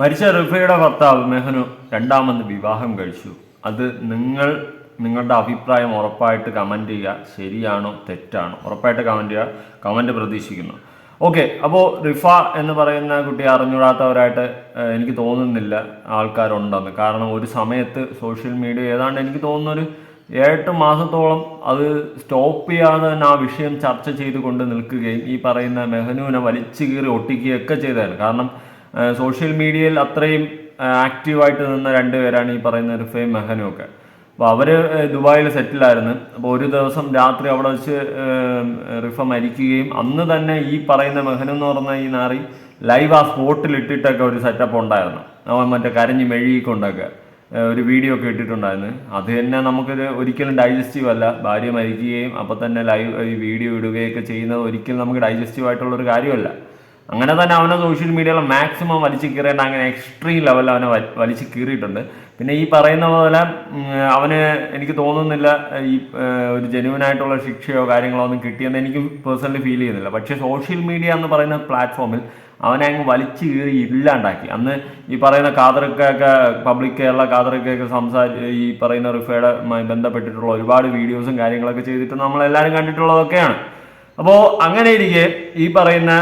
മരിച്ച റിഫയുടെ ഭർത്താവ് മെഹനു രണ്ടാമത് വിവാഹം കഴിച്ചു. അത് നിങ്ങൾ നിങ്ങളുടെ അഭിപ്രായം ഉറപ്പായിട്ട് കമന്റ് ചെയ്യുക. ശരിയാണോ തെറ്റാണോ? ഉറപ്പായിട്ട് കമന്റ് ചെയ്യുക. കമന്റ് പ്രതീക്ഷിക്കുന്നു. ഓക്കെ അപ്പോൾ റിഫ എന്ന് പറയുന്ന കുട്ടി അറിഞ്ഞൂടാത്തവരായിട്ട് എനിക്ക് തോന്നുന്നില്ല ആൾക്കാരുണ്ടെന്ന്. കാരണം ഒരു സമയത്ത് സോഷ്യൽ മീഡിയ ഏതാണ്ട് എനിക്ക് തോന്നുന്നൊരു ഏഴെട്ട് മാസത്തോളം അത് സ്റ്റോപ്പ് ചെയ്യാതെ തന്നെ ആ വിഷയം ചർച്ച ചെയ്തുകൊണ്ട് നിൽക്കുകയും ഈ പറയുന്ന മെഹനുവിനെ വലിച്ചു കീറി ഒട്ടിക്കുകയൊക്കെ ചെയ്തായിരുന്നു. കാരണം സോഷ്യൽ മീഡിയയിൽ അത്രയും ആക്റ്റീവായിട്ട് നിന്ന രണ്ടുപേരാണ് ഈ പറയുന്ന റിഫയും മെഹനും ഒക്കെ അപ്പോൾ അവർ ദുബായിൽ സെറ്റിലായിരുന്നു. അപ്പോൾ ഒരു ദിവസം രാത്രി അവിടെ വെച്ച് റിഫ മരിക്കുകയും അന്ന് തന്നെ ഈ പറയുന്ന മെഹനം എന്ന് പറഞ്ഞ ഈ നാറി ലൈവ് ആ സ്പോട്ടിൽ ഇട്ടിട്ടൊക്കെ ഒരു സെറ്റപ്പ് ഉണ്ടായിരുന്നു. അവൻ മറ്റേ കരഞ്ഞ് മെഴുകിക്കൊണ്ടൊക്കെ ഒരു വീഡിയോ ഒക്കെ ഇട്ടിട്ടുണ്ടായിരുന്നു. അത് തന്നെ നമുക്കൊരു ഒരിക്കലും ഡൈജസ്റ്റീവ് അല്ല. ഭാര്യ മരിക്കുകയും അപ്പോൾ തന്നെ ലൈവ് ഈ വീഡിയോ ഇടുകയൊക്കെ ചെയ്യുന്നത് ഒരിക്കലും നമുക്ക് ഡൈജസ്റ്റീവ് ആയിട്ടുള്ള ഒരു കാര്യമല്ല. അങ്ങനെ തന്നെ അവനെ സോഷ്യൽ മീഡിയയിൽ മാക്സിമം വലിച്ചു കീറിയിട്ട് അങ്ങനെ എക്സ്ട്രീം ലെവലിൽ അവനെ വലിച്ചു കീറിയിട്ടുണ്ട്. പിന്നെ ഈ പറയുന്ന പോലെ അവന് എനിക്ക് തോന്നുന്നില്ല ഈ ഒരു ജെന്യൂൻ ആയിട്ടുള്ള ശിക്ഷയോ കാര്യങ്ങളോ ഒന്നും കിട്ടിയെന്ന് എനിക്ക് പേഴ്സണലി ഫീൽ ചെയ്യുന്നില്ല. പക്ഷേ സോഷ്യൽ മീഡിയ എന്ന് പറയുന്ന പ്ലാറ്റ്ഫോമിൽ അവനെ അങ്ങ് വലിച്ചു കീറി ഇല്ലാണ്ടാക്കി. അന്ന് ഈ പറയുന്ന കാതറക്കൊക്കെ പബ്ലിക് കേരള കാതറക്കൊക്കെ സംസാരി ഈ പറയുന്ന റിഫയുടെ ബന്ധപ്പെട്ടിട്ടുള്ള ഒരുപാട് വീഡിയോസും കാര്യങ്ങളൊക്കെ ചെയ്തിട്ട് നമ്മളെല്ലാവരും കണ്ടിട്ടുള്ളതൊക്കെയാണ്. അപ്പോൾ അങ്ങനെ ഇരിക്കെ ഈ പറയുന്ന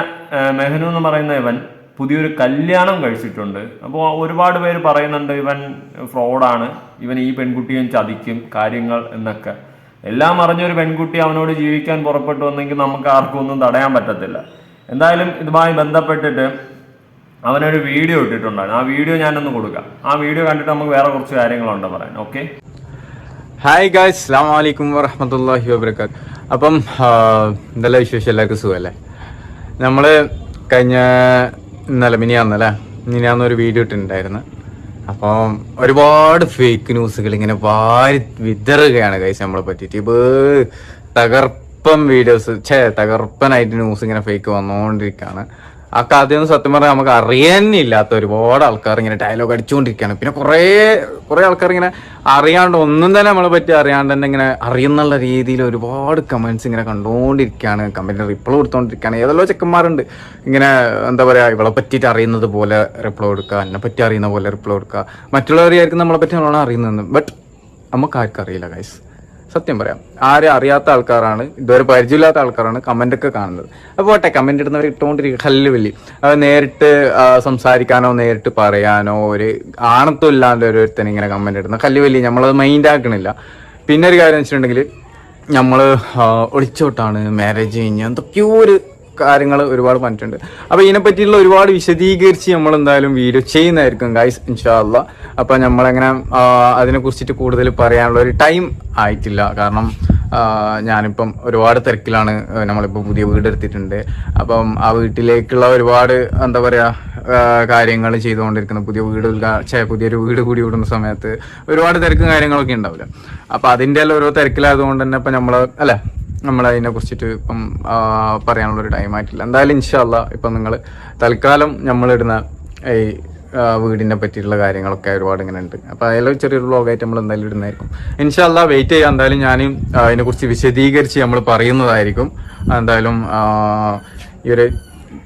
മെഹനു എന്ന് പറയുന്ന ഇവൻ പുതിയൊരു കല്യാണം കഴിച്ചിട്ടുണ്ട്. അപ്പോൾ ഒരുപാട് പേര് പറയുന്നുണ്ട് ഇവൻ ഫ്രോഡാണ്. ഇവൻ ഈ പെൺകുട്ടിയും ചതിക്കും കാര്യങ്ങൾ എന്നൊക്കെ. എല്ലാം അറിഞ്ഞൊരു പെൺകുട്ടി അവനോട് ജീവിക്കാൻ പുറപ്പെട്ടു വന്നെങ്കിൽ നമുക്ക് ആർക്കും ഒന്നും തടയാൻ പറ്റത്തില്ല. എന്തായാലും ഇതുമായി ബന്ധപ്പെട്ടിട്ട് അവനൊരു വീഡിയോ ഇട്ടിട്ടുണ്ടായിരുന്നു. ആ വീഡിയോ ഞാനൊന്ന് കൊടുക്കാം. ആ വീഡിയോ കണ്ടിട്ട് നമുക്ക് വേറെ കുറച്ച് കാര്യങ്ങളുണ്ട് പറയാൻ. ഓക്കെ? ഹായ് ഗായ്സ് അസ്സാം വലൈക്കും വറഹമത്തല്ലാഹി വാബർക്കാത്ത് അപ്പം എന്തെല്ലാം വിശേഷം? എല്ലാവർക്കും സുഖമല്ലേ? നമ്മൾ കഴിഞ്ഞ ഇന്നലെ മിനിയാന്നല്ലേ മിനിയാന്ന് ഒരു വീഡിയോ ഇട്ടിട്ടുണ്ടായിരുന്നു. അപ്പം ഒരുപാട് ഫേക്ക് ന്യൂസുകൾ ഇങ്ങനെ വാരി വിതറുകയാണ് കഴിച്ച് നമ്മളെ പറ്റിയിട്ട്. ഇപ്പൊ തകർപ്പൻ വീഡിയോസ് ഛേ തകർപ്പനായിട്ട് ന്യൂസ് ഇങ്ങനെ ഫേക്ക് വന്നുകൊണ്ടിരിക്കുകയാണ് ആ കഥയൊന്നും സത്യം പറഞ്ഞാൽ നമുക്ക് അറിയാനില്ലാത്ത ഒരുപാട് ആൾക്കാർ ഇങ്ങനെ ഡയലോഗ് അടിച്ചുകൊണ്ടിരിക്കുകയാണ്. പിന്നെ കുറേ കുറേ ആൾക്കാർ ഇങ്ങനെ അറിയാണ്ട് ഒന്നും തന്നെ നമ്മളെ പറ്റി അറിയാണ്ട് തന്നെ ഇങ്ങനെ അറിയുന്നുള്ള രീതിയിൽ ഒരുപാട് കമൻസ് ഇങ്ങനെ കണ്ടുകൊണ്ടിരിക്കുകയാണ് കമന്റിന് റിപ്ലൈ കൊടുത്തുകൊണ്ടിരിക്കുകയാണ് ഏതെല്ലോ ചെക്കന്മാരുണ്ട്. ഇങ്ങനെ എന്താ പറയുക ഇവളെ പറ്റിയിട്ട് അറിയുന്നത് പോലെ റിപ്ലൈ കൊടുക്കുക എന്നെ പറ്റി അറിയുന്ന പോലെ റിപ്ലൈ കൊടുക്കുക. മറ്റുള്ളവരെയായിരിക്കും നമ്മളെ പറ്റി നമ്മളാണ് അറിയുന്നത് ബട്ട് നമുക്ക് ആർക്കും അറിയില്ല ഗൈസ് സത്യം പറയാം. ആരും അറിയാത്ത ആൾക്കാരാണ് ഇതുവരെ പരിചയമില്ലാത്ത ആൾക്കാരാണ് കമന്റ് ഒക്കെ കാണുന്നത്. അപ്പോൾ പോട്ടെ കമന്റ് ഇടുന്നവർ ഇട്ടുകൊണ്ടിരിക്കുക ഹല്ല് വലി അത് നേരിട്ട് സംസാരിക്കാനോ നേരിട്ട് പറയാനോ ഒരു ആണത്വം ഇല്ലാണ്ട് ഓരോരുത്തരും ഇങ്ങനെ കമന്റ് ഇടുന്ന വലി നമ്മളത് മൈൻഡ് ആക്കണില്ല. പിന്നെ ഒരു കാര്യം വെച്ചിട്ടുണ്ടെങ്കിൽ നമ്മൾ ഒളിച്ചോട്ടാണ് മാരേജ് കഴിഞ്ഞ് എന്തൊക്കെയോ ഒരു കാര്യങ്ങൾ ഒരുപാട് പറഞ്ഞിട്ടുണ്ട്. അപ്പൊ ഇതിനെ പറ്റിയുള്ള ഒരുപാട് വിശദീകരിച്ച് നമ്മൾ എന്തായാലും വീഡിയോ ചെയ്യുന്നതായിരിക്കും ഗൈസ് ഇൻഷാല്ല അപ്പൊ നമ്മളെങ്ങനെ ആ, അതിനെ കുറിച്ചിട്ട് കൂടുതൽ പറയാനുള്ള ഒരു ടൈം ആയിട്ടില്ല. കാരണം ഞാനിപ്പം ഒരുപാട് തിരക്കിലാണ് നമ്മളിപ്പോൾ പുതിയ വീടെടുത്തിട്ടുണ്ട് അപ്പം ആ വീട്ടിലേക്കുള്ള ഒരുപാട് എന്താ പറയുക കാര്യങ്ങൾ ചെയ്തുകൊണ്ടിരിക്കുന്ന. പുതിയ വീട് ഉദ്ഘാ- ഛെ, പുതിയൊരു വീട് കൂടി വിടുന്ന സമയത്ത് ഒരുപാട് തിരക്കും കാര്യങ്ങളൊക്കെ ഉണ്ടാവില്ല. അപ്പം അതിന്റെ എല്ലാം ഓരോ തിരക്കിലായതുകൊണ്ട് തന്നെ ഇപ്പം നമ്മൾ അല്ലെ? നമ്മൾ അതിനെ കുറിച്ചിട്ട് ഇപ്പം പറയാനുള്ളൊരു ടൈം ആയിട്ടില്ല. എന്തായാലും ഇൻഷാല്ല ഇപ്പം നിങ്ങൾ തൽക്കാലം നമ്മളിടുന്ന ഈ വീടിനെ പറ്റിയിട്ടുള്ള കാര്യങ്ങളൊക്കെ ഒരുപാട് ഇങ്ങനെ ഉണ്ട്. അപ്പോൾ അതിൽ ചെറിയൊരു ബ്ലോഗായിട്ട് നമ്മൾ എന്തായാലും ഇടുന്നതായിരിക്കും. ഇൻഷാല്ല വെയിറ്റ് ചെയ്യാം. എന്തായാലും ഞാൻ അതിനെക്കുറിച്ച് വിശദീകരിച്ച് നമ്മൾ പറയുന്നതായിരിക്കും. എന്തായാലും ഈ ഒരു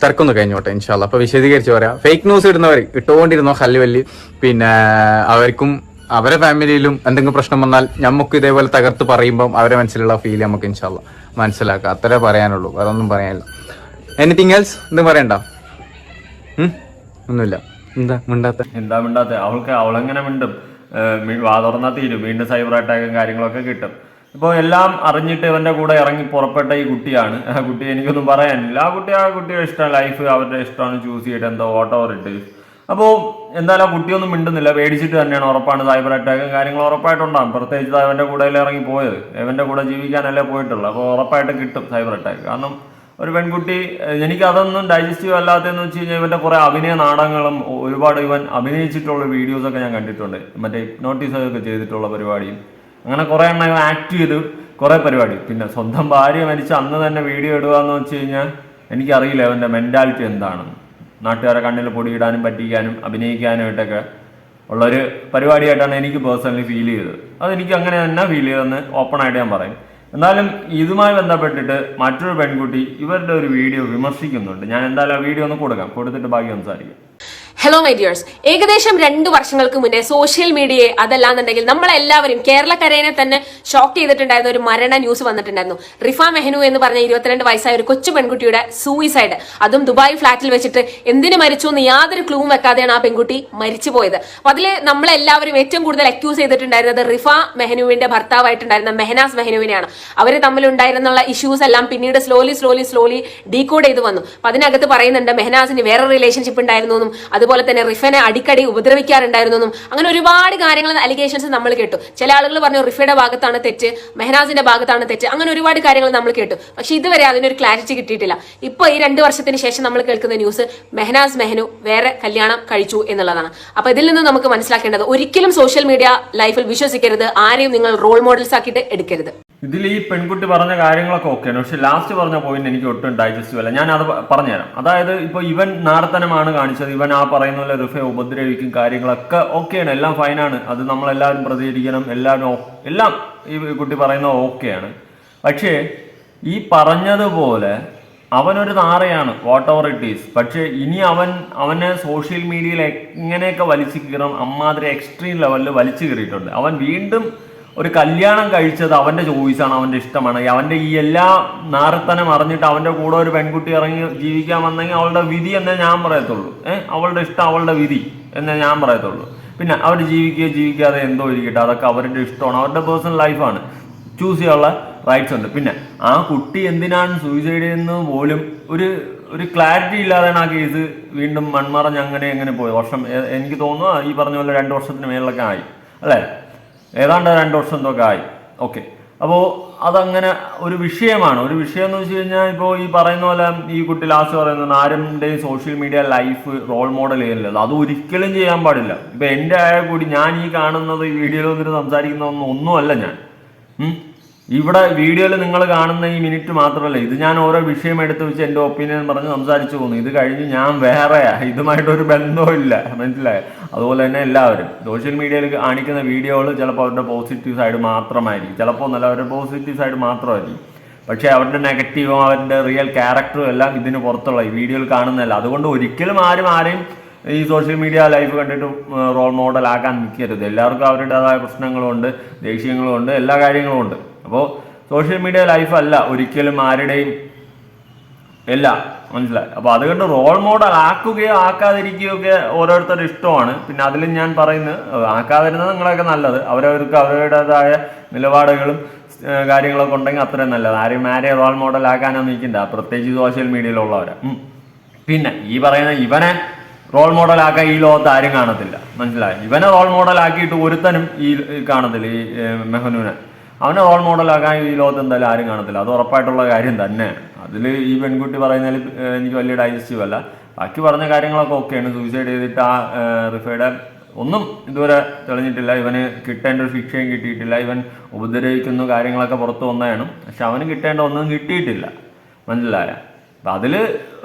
തിരക്കൊന്ന് കഴിഞ്ഞോട്ടെ ഇൻഷാല്ല അപ്പം വിശദീകരിച്ച് പറയാം. ഫേക്ക് ന്യൂസ് ഇടുന്നവർ ഇട്ടുകൊണ്ടിരുന്നോ ഹല്ലുവല്ലി പിന്നെ അവർക്കും അവരെ ഫാമിലിയിലും എന്തെങ്കിലും പ്രശ്നം വന്നാൽ നമുക്ക് ഇതേപോലെ തകർത്ത് പറയുമ്പോൾ അവരെ മനസ്സിലുള്ള ഫീൽ നമുക്ക് ഇൻഷാല്ല മനസ്സിലാക്കുക അത്രേ പറയാനുള്ളൂ. വേറെ ഒന്നും പറയാനില്ല. എനിത്തിങ് എൽസ് എന്തും പറയണ്ട. ഒന്നുമില്ല. എന്താ മിണ്ടാത്ത? എന്താ മിണ്ടാത്ത? അവൾക്ക് അവളെങ്ങനെ മിണ്ടും? ഏഹ് മി- വാ തുറന്നാൽ തീരും. വീണ്ടും സൈബർ അറ്റാക്കും കാര്യങ്ങളൊക്കെ കിട്ടും. ഇപ്പോൾ എല്ലാം അറിഞ്ഞിട്ട് ഇവന്റെ കൂടെ ഇറങ്ങി പുറപ്പെട്ട ഈ കുട്ടിയാണ്. ആ കുട്ടി എനിക്കൊന്നും പറയാനില്ല. ആ കുട്ടി ആ കുട്ടിയുടെ ഇഷ്ടം. ലൈഫ് അവരുടെ ഇഷ്ടമാണ്. ചൂസ് ചെയ്തിട്ട് എന്തോ ഓട്ടോ ഇട്ട് അപ്പോൾ എന്തായാലും ആ കുട്ടിയൊന്നും മിണ്ടുന്നില്ല. പേടിച്ചിട്ട് തന്നെയാണ് ഉറപ്പാണ് സൈബർ അറ്റാക്ക് കാര്യങ്ങൾ ഉറപ്പായിട്ടുണ്ടാകും പ്രത്യേകിച്ച് അവന്റെ കൂടെ ഇറങ്ങി പോയത്. ഇവന്റെ കൂടെ ജീവിക്കാനല്ലേ പോയിട്ടുള്ളൂ. അപ്പോൾ ഉറപ്പായിട്ട് കിട്ടും സൈബർ അറ്റാക്ക് കാരണം ഒരു പെൺകുട്ടി എനിക്ക് അതൊന്നും ഡൈജസ്റ്റീവ് അല്ലാത്തതെന്ന് വെച്ച് കഴിഞ്ഞാൽ ഇവന്റെ കുറേ അഭിനയ നാടകങ്ങളും ഒരുപാട് ഇവൻ അഭിനയിച്ചിട്ടുള്ള വീഡിയോസൊക്കെ ഞാൻ കണ്ടിട്ടുണ്ട്. മറ്റേ നോട്ടീസ് ഒക്കെ ചെയ്തിട്ടുള്ള പരിപാടിയും. അങ്ങനെ കുറേ എണ്ണം ഇവൻ ആക്ട് ചെയ്ത് കുറേ പരിപാടി. പിന്നെ സ്വന്തം ഭാര്യ മരിച്ച അന്ന് തന്നെ വീഡിയോ ഇടുക എന്ന് വെച്ച് കഴിഞ്ഞാൽ എനിക്കറിയില്ല അവന്റെ മെന്റാലിറ്റി എന്താണെന്ന്. നാട്ടുകാരെ കണ്ണിൽ പൊടിയിടാനും പറ്റിക്കാനും അഭിനയിക്കാനുമായിട്ടൊക്കെ ഉള്ളൊരു പരിപാടിയായിട്ടാണ് എനിക്ക് പേഴ്സണലി ഫീൽ ചെയ്തത്. അതെനിക്ക് അങ്ങനെ തന്നെ ഫീൽ ചെയ്തെന്ന് ഓപ്പണായിട്ട് ഞാൻ പറയും. എന്നാലും ഇതുമായി ബന്ധപ്പെട്ടിട്ട് മറ്റൊരു പെൺകുട്ടി ഇവരുടെ ഒരു വീഡിയോ വിമർശിക്കുന്നുണ്ട്. ഞാൻ എന്തായാലും ആ വീഡിയോ ഒന്ന് കൊടുക്കാം. കൊടുത്തിട്ട് ബാക്കി സംസാരിക്കാം. ഹലോ മൈ ഡിയേഴ്സ് ഏകദേശം രണ്ട് വർഷങ്ങൾക്ക് മുന്നേ സോഷ്യൽ മീഡിയയെ അതല്ലാന്നുണ്ടെങ്കിൽ നമ്മളെല്ലാവരും കേരളക്കരയെ തന്നെ ഷോക്ക് ചെയ്തിട്ടുണ്ടായിരുന്ന ഒരു മരണ ന്യൂസ് വന്നിട്ടുണ്ടായിരുന്നു. റിഫ മെഹനു എന്ന് പറഞ്ഞ ഇരുപത്തിരണ്ട് വയസ്സായ ഒരു കൊച്ചു പെൺകുട്ടിയുടെ സൂയിസൈഡ് അതും ദുബായ് ഫ്ളാറ്റിൽ വെച്ചിട്ട് എന്തിനു മരിച്ചു എന്ന് യാതൊരു ക്ലൂവും വെക്കാതെയാണ് ആ പെൺകുട്ടി മരിച്ചു പോയത് അപ്പൊ അതിൽ നമ്മളെല്ലാവരും ഏറ്റവും കൂടുതൽ അക്യൂസ് ചെയ്തിട്ടുണ്ടായിരുന്നത് റിഫ മെഹനുവിന്റെ ഭർത്താവായിട്ടുണ്ടായിരുന്ന മെഹനാസ് മെഹനുവിനെയാണ്. അവർ തമ്മിലുണ്ടായിരുന്നുള്ള ഇഷ്യൂസ് എല്ലാം പിന്നീട് സ്ലോലി സ്ലോലി സ്ലോലി ഡീകോഡ് ചെയ്ത് വന്നു. അപ്പൊ അതിനകത്ത് പറയുന്നുണ്ട് മെഹനാസിന് വേറെ റിലേഷൻഷിപ്പ് ഉണ്ടായിരുന്നു എന്നും അതുപോലെ തന്നെ റിഫനെ അടിക്കടി ഉപദ്രവിക്കാറുണ്ടായിരുന്നെന്നും അങ്ങനെ ഒരുപാട് കാര്യങ്ങൾ അലിഗേഷൻസ് നമ്മൾ കേട്ടു. ചില ആളുകൾ പറഞ്ഞു റിഫയുടെ ഭാഗത്താണ് തെറ്റ് മെഹനാസിന്റെ ഭാഗത്താണ് തെറ്റ് അങ്ങനെ ഒരുപാട് കാര്യങ്ങൾ നമ്മൾ കേട്ടു. പക്ഷെ ഇതുവരെ അതിനൊരു ക്ലാരിറ്റി കിട്ടിയിട്ടില്ല. ഇപ്പോൾ ഈ രണ്ട് വർഷത്തിന് ശേഷം നമ്മൾ കേൾക്കുന്ന ന്യൂസ് മെഹനാസ് മെഹനു വേറെ കല്യാണം കഴിച്ചു എന്നുള്ളതാണ്. അപ്പൊ ഇതിൽ നിന്ന് നമുക്ക് മനസ്സിലാക്കേണ്ടത് ഒരിക്കലും സോഷ്യൽ മീഡിയ ലൈഫിൽ വിശ്വസിക്കരുത് ആരെയും നിങ്ങൾ റോൾ മോഡൽസ് ആക്കിയിട്ട് എടുക്കരുത്. ഇതിൽ ഈ പെൺകുട്ടി പറഞ്ഞ കാര്യങ്ങളൊക്കെ ഓക്കെയാണ് പക്ഷെ ലാസ്റ്റ് പറഞ്ഞ പോയിന്റ് എനിക്ക് ഒട്ടും ഡൈജസ്റ്റീവ് അല്ല ഞാൻ അത് പറഞ്ഞുതരാം. അതായത് ഇപ്പൊ ഇവൻ നാടത്തനമാണ് കാണിച്ചത്. ഇവൻ ആ പറയുന്ന പോലെ റിഫെ ഉപദ്രവിക്കും കാര്യങ്ങളൊക്കെ ഓക്കെയാണ് എല്ലാം ഫൈനാണ് അത് നമ്മളെല്ലാവരും പ്രതികരിക്കണം. എല്ലാവരും എല്ലാം ഈ കുട്ടി പറയുന്നത് ഓക്കെയാണ് പക്ഷേ ഈ പറഞ്ഞതുപോലെ അവനൊരു നാറയാണ് വാട്ട് എവർ ഇറ്റ് ഈസ് പക്ഷേ ഇനി അവൻ അവനെ സോഷ്യൽ മീഡിയയിൽ എങ്ങനെയൊക്കെ വലിച്ചു കീറണം അമ്മാതിരി എക്സ്ട്രീം ലെവലിൽ വലിച്ചു കീറിയിട്ടുണ്ട്. അവൻ വീണ്ടും ഒരു കല്യാണം കഴിച്ചത് അവന്റെ ചോയ്സാണ് അവന്റെ ഇഷ്ടമാണ്. അവന്റെ ഈ എല്ലാ നാരത്തനം അറിഞ്ഞിട്ട് അവന്റെ കൂടെ ഒരു പെൺകുട്ടി ഇറങ്ങി ജീവിക്കാൻ വന്നെങ്കിൽ അവളുടെ വിധി എന്നേ ഞാൻ പറയത്തുള്ളൂ. ഏഹ് അവളുടെ ഇഷ്ടം അവളുടെ വിധി എന്നേ ഞാൻ പറയത്തുള്ളൂ. പിന്നെ അവർ ജീവിക്കുക ജീവിക്കാതെ എന്തോ ഇരിക്കട്ടെ അതൊക്കെ അവരുടെ ഇഷ്ടമാണ് അവരുടെ പേഴ്സണൽ ലൈഫാണ് ചൂസ് ചെയ്യാനുള്ള റൈറ്റ്സ് ഉണ്ട്. പിന്നെ ആ കുട്ടി എന്തിനാണ് സൂയിസൈഡ് ചെയ്യുന്നത് പോലും ഒരു ഒരു ക്ലാരിറ്റി ഇല്ലാതെയാണ് ആ കേസ് വീണ്ടും മൺമറഞ്ഞ് അങ്ങനെ എങ്ങനെ പോയി വർഷം എനിക്ക് തോന്നുന്നു ഈ പറഞ്ഞ പോലെ രണ്ട് വർഷത്തിന് മേളിലൊക്കെ ആയി. അല്ലേ? ഏതാണ്ട് രണ്ട് വർഷം എന്തൊക്കെ ആയി. ഓക്കെ അപ്പോൾ അതങ്ങനെ ഒരു വിഷയമാണ്. ഒരു വിഷയം എന്ന് വെച്ച് കഴിഞ്ഞാൽ ഇപ്പോൾ ഈ പറയുന്ന പോലെ ഈ കുട്ടി ലാസ്റ്റ് പറയുന്നത് ആരുടെയും social media life role model ചെയ്യലല്ലോ. അത് ഒരിക്കലും ചെയ്യാൻ പാടില്ല. ഇപ്പം എന്റെ ആയാൽ കൂടി ഞാൻ ഈ കാണുന്നത് ഈ വീഡിയോയിൽ വന്നിട്ട് സംസാരിക്കുന്ന ഒന്നും ഒന്നുമല്ല ഞാൻ. ഇവിടെ വീഡിയോയിൽ നിങ്ങൾ കാണുന്ന ഈ മിനിറ്റ് മാത്രമല്ല ഇത് ഞാൻ ഓരോ വിഷയം എടുത്ത് വെച്ച് എന്റെ ഒപ്പീനിയൻ പറഞ്ഞ് സംസാരിച്ചു പോകുന്നു. ഇത് കഴിഞ്ഞ് ഞാൻ വേറെയാ. ഇതുമായിട്ടൊരു ബന്ധമില്ല മനസ്സിലായോ? അതുപോലെ തന്നെ എല്ലാവരും. സോഷ്യൽ മീഡിയയിൽ കാണിക്കുന്ന വീഡിയോകൾ ചിലപ്പോൾ അവരുടെ പോസിറ്റീവ് സൈഡ് മാത്രമായിരിക്കും. ചിലപ്പോൾ നല്ല അവരുടെ പോസിറ്റീവ് സൈഡ് മാത്രമായിരിക്കും. പക്ഷേ അവരുടെ നെഗറ്റീവും അവരുടെ റിയൽ ക്യാരക്ടറും എല്ലാം ഇതിന് പുറത്തുള്ള ഈ വീഡിയോയിൽ കാണുന്നതല്ല. അതുകൊണ്ട് ഒരിക്കലും ആരും ആരെയും ഈ സോഷ്യൽ മീഡിയ ലൈഫ് കണ്ടിട്ട് റോൾ മോഡൽ ആക്കാൻ നിൽക്കരുത്. എല്ലാവർക്കും അവരുടേതായ പ്രശ്നങ്ങളുണ്ട് ദേഷ്യങ്ങളുണ്ട് എല്ലാ കാര്യങ്ങളും ഉണ്ട് അപ്പോൾ സോഷ്യൽ മീഡിയ ലൈഫ് അല്ല ഒരിക്കലും ആരുടെയും ഇല്ല. മനസ്സിലായി? അപ്പോൾ അതുകൊണ്ട് റോൾ മോഡൽ ആക്കുകയോ ആക്കാതിരിക്കുകയോ ഒക്കെ ഓരോരുത്തരുടെ ഇഷ്ടമാണ്. പിന്നെ അതിലും ഞാൻ പറയുന്നത് ആക്കാതിരുന്നത് നിങ്ങളൊക്കെ നല്ലത്. അവരവർക്ക് അവരുടേതായ നിലപാടുകളും കാര്യങ്ങളൊക്കെ ഉണ്ടെങ്കിൽ അത്രയും നല്ലത്. ആരെയും ആരെയും റോൾ മോഡൽ ആക്കാനോ നിൽക്കണ്ട. പ്രത്യേകിച്ച് സോഷ്യൽ മീഡിയയിലുള്ളവരെ പിന്നെ ഈ പറയുന്ന ഇവനെ റോൾ മോഡൽ ആക്കാൻ ഈ ലോകത്ത് ആരും കാണത്തില്ല. മനസ്സിലായി? ഇവനെ റോൾ മോഡൽ ആക്കിയിട്ട് ഒരുത്തനും ഈ കാണത്തില്ല ഈ മെഹനുവിനെ അവനെ റോൾ മോഡലാക്കാൻ ഈ ലോകത്ത് എന്തായാലും ആരും കാണത്തില്ല. അത് ഉറപ്പായിട്ടുള്ള കാര്യം തന്നെ. അതിൽ ഈ പെൺകുട്ടി പറയുന്നതിൽ എനിക്ക് വലിയ ഡൈജസ്റ്റീവ് അല്ല. ബാക്കി പറഞ്ഞ കാര്യങ്ങളൊക്കെ ഓക്കെയാണ്. സൂയിസൈഡ് ചെയ്തിട്ട് ആ റിഫയുടെ ഒന്നും ഇതുവരെ തെളിഞ്ഞിട്ടില്ല. ഇവന് കിട്ടേണ്ട ഒരു ശിക്ഷയും കിട്ടിയിട്ടില്ല. ഇവൻ ഉപദ്രവിക്കുന്നു കാര്യങ്ങളൊക്കെ പുറത്തു വന്നതാണ്. പക്ഷെ അവന് കിട്ടേണ്ട ഒന്നും കിട്ടിയിട്ടില്ല. മനസ്സിലായ? അപ്പം അതിൽ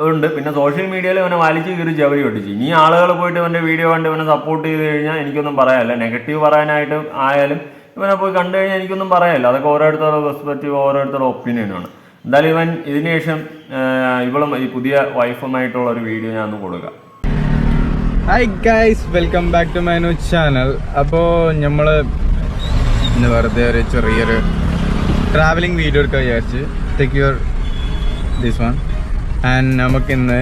ഉണ്ട്. പിന്നെ സോഷ്യൽ മീഡിയയിൽ ഇവനെ വലിച്ചു കീറി ചവരി ഒട്ടിച്ച്. ഇനി ആളുകൾ പോയിട്ട് ഇവന്റെ വീഡിയോ കണ്ട് ഇവനെ സപ്പോർട്ട് ചെയ്ത് കഴിഞ്ഞാൽ എനിക്കൊന്നും പറയാനില്ല. നെഗറ്റീവ് പറയാനായിട്ട് ആയാലും ഇവനെ പോയി കണ്ടു കഴിഞ്ഞാൽ എനിക്കൊന്നും പറയാനില്ല. അതൊക്കെ ഓരോരുത്തരുടെ പെർസ്പെക്റ്റീവ് ഓരോരുത്തരുടെ ഒപ്പീനിയനാണ് എന്തായാലും ഇവൻ ഇതിനുശേഷം ഇവളും ഈ പുതിയ വൈഫുമായിട്ടുള്ള ഒരു വീഡിയോ ഞാൻ ഒന്ന് കൊടുക്കാം. Hi guys welcome back to my new channel അപ്പോൾ നമ്മൾ ഇന്ന് വെറുതെ ഒരു ചെറിയൊരു ട്രാവലിംഗ് വീഡിയോ എടുക്കാൻ വിചാരിച്ച്. Take your this one and നമുക്കിന്ന്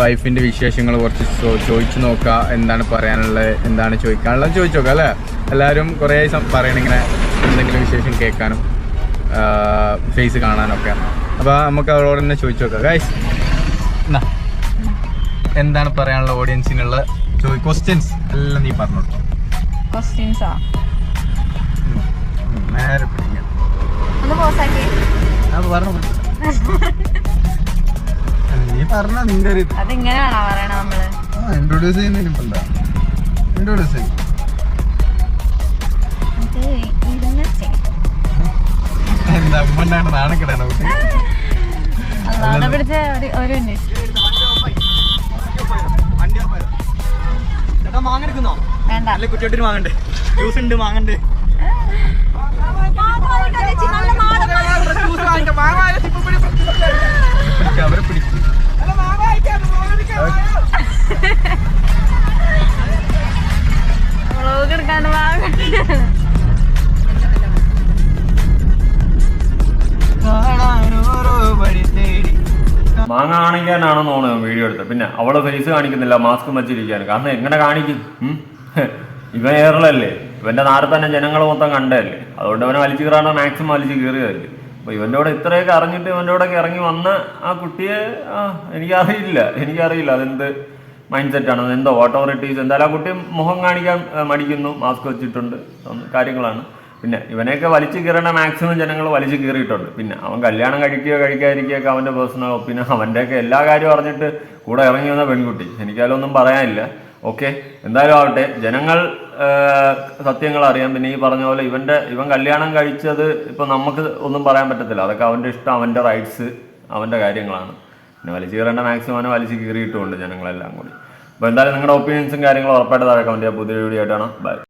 വൈഫിന്റെ വിശേഷങ്ങൾ കുറച്ച് ചോദിച്ചു നോക്കാം. എന്താണ് പറയാനുള്ളത് എന്താണ് ചോദിക്കാനുള്ളത് ചോദിച്ചു നോക്കാം അല്ലേ? എല്ലാവരും കുറേ പറയണം ഇങ്ങനെ എന്തെങ്കിലും വിശേഷം കേൾക്കാനും ഫേസ് കാണാനൊക്കെ. അപ്പോൾ നമുക്ക് അവരോട് തന്നെ ചോദിച്ചു നോക്കാം. ഗൈസ് എന്നാ എന്താണ് പറയാനുള്ള ഓഡിയൻസിനുള്ള ക്വസ്റ്റ്യൻസ് എല്ലാം നീ പറഞ്ഞോട്ടോ ക്വസ്റ്റ്യൻസാ നേരെ പിടിക്കാം. നീ പറഞ്ഞ നിന്റെ ഒരു ഇൻട്രൊഡ്യൂസ് ചെയ്യുന്നതിന് ഇൻട്രൊഡ്യൂസ് ചെയ്യും. അത് ഇരുന്ന് ചെയ്യും എന്താ ഉമ്മണ്ടാണ് നാണക്കിടാണ് അതാണ് പിടിച്ച ഒരു ഒരു വേണ്ട. കുട്ടിയോട്ടിന് വാങ്ങണ്ടേ. ജ്യൂസ് ഉണ്ട് വാങ്ങണ്ടേ അവരെ പിടിക്കും. കാണിക്കാനാണെന്ന് തോന്നുന്നു വീഡിയോ എടുത്തത്. പിന്നെ അവളെ ഫേസ് കാണിക്കുന്നില്ല മാസ്ക് വെച്ചിരിക്കുകയാണ്. കാരണം എങ്ങനെ കാണിക്കും? ഇവൻ ഏറലല്ലേ? ഇവന്റെ നാട് തന്നെ ജനങ്ങൾ മൊത്തം കണ്ടതല്ലേ? അതുകൊണ്ട് അവനെ വലിച്ചു കയറാണ് മാക്സിമം വലിച്ചു കയറിയതല്ലേ അപ്പൊ ഇവന്റെ കൂടെ ഇത്രയൊക്കെ അറിഞ്ഞിട്ട് ഇവന്റെ കൂടെ ഇറങ്ങി വന്ന ആ കുട്ടിയെ എനിക്കറിയില്ല. എനിക്കറിയില്ല. അതെന്ത് മൈൻഡ് സെറ്റാണ് എന്തോ ഓട്ടോറിറ്റീസ് എന്തായാലും ആ കുട്ടി മുഖം കാണിക്കാൻ മടിക്കുന്നു. മാസ്ക് വെച്ചിട്ടുണ്ട്. കാര്യങ്ങളാണ്. പിന്നെ ഇവനെയൊക്കെ വലിച്ചു കീറേണ്ട മാക്സിമം ജനങ്ങൾ വലിച്ചു കീറിയിട്ടുണ്ട്. പിന്നെ അവൻ കല്യാണം കഴിക്കുകയോ കഴിക്കാതിരിക്കുകയൊക്കെ അവന്റെ പേഴ്സണൽ ഒപ്പീനിയൻ അവന്റെയൊക്കെ എല്ലാ കാര്യവും അറിഞ്ഞിട്ട് കൂടെ ഇറങ്ങി വന്ന പെൺകുട്ടി. എനിക്കതിലൊന്നും പറയാനില്ല. ഓക്കെ എന്തായാലും ആവട്ടെ. ജനങ്ങൾ സത്യങ്ങൾ അറിയാം. പിന്നെ ഈ പറഞ്ഞ പോലെ ഇവന്റെ ഇവൻ കല്യാണം കഴിച്ചത് ഇപ്പം നമുക്ക് ഒന്നും പറയാൻ പറ്റത്തില്ല. അതൊക്കെ അവന്റെ ഇഷ്ടം അവന്റെ റൈറ്റ്സ് അവന്റെ കാര്യങ്ങളാണ്. പിന്നെ വലിച്ചു കീറേണ്ട മാക്സിമം അവനെ വലിച്ചു കീറിയിട്ടുമുണ്ട് ജനങ്ങളെല്ലാം കൂടി. അപ്പോൾ എന്തായാലും നിങ്ങളുടെ ഒപ്പീനിയൻസും കാര്യങ്ങളും ഉറപ്പായിട്ട് താഴെ കമന്റ് ചെയ്യാം. പുതിയ വീഡിയോ ആയിട്ടാണ് ബൈ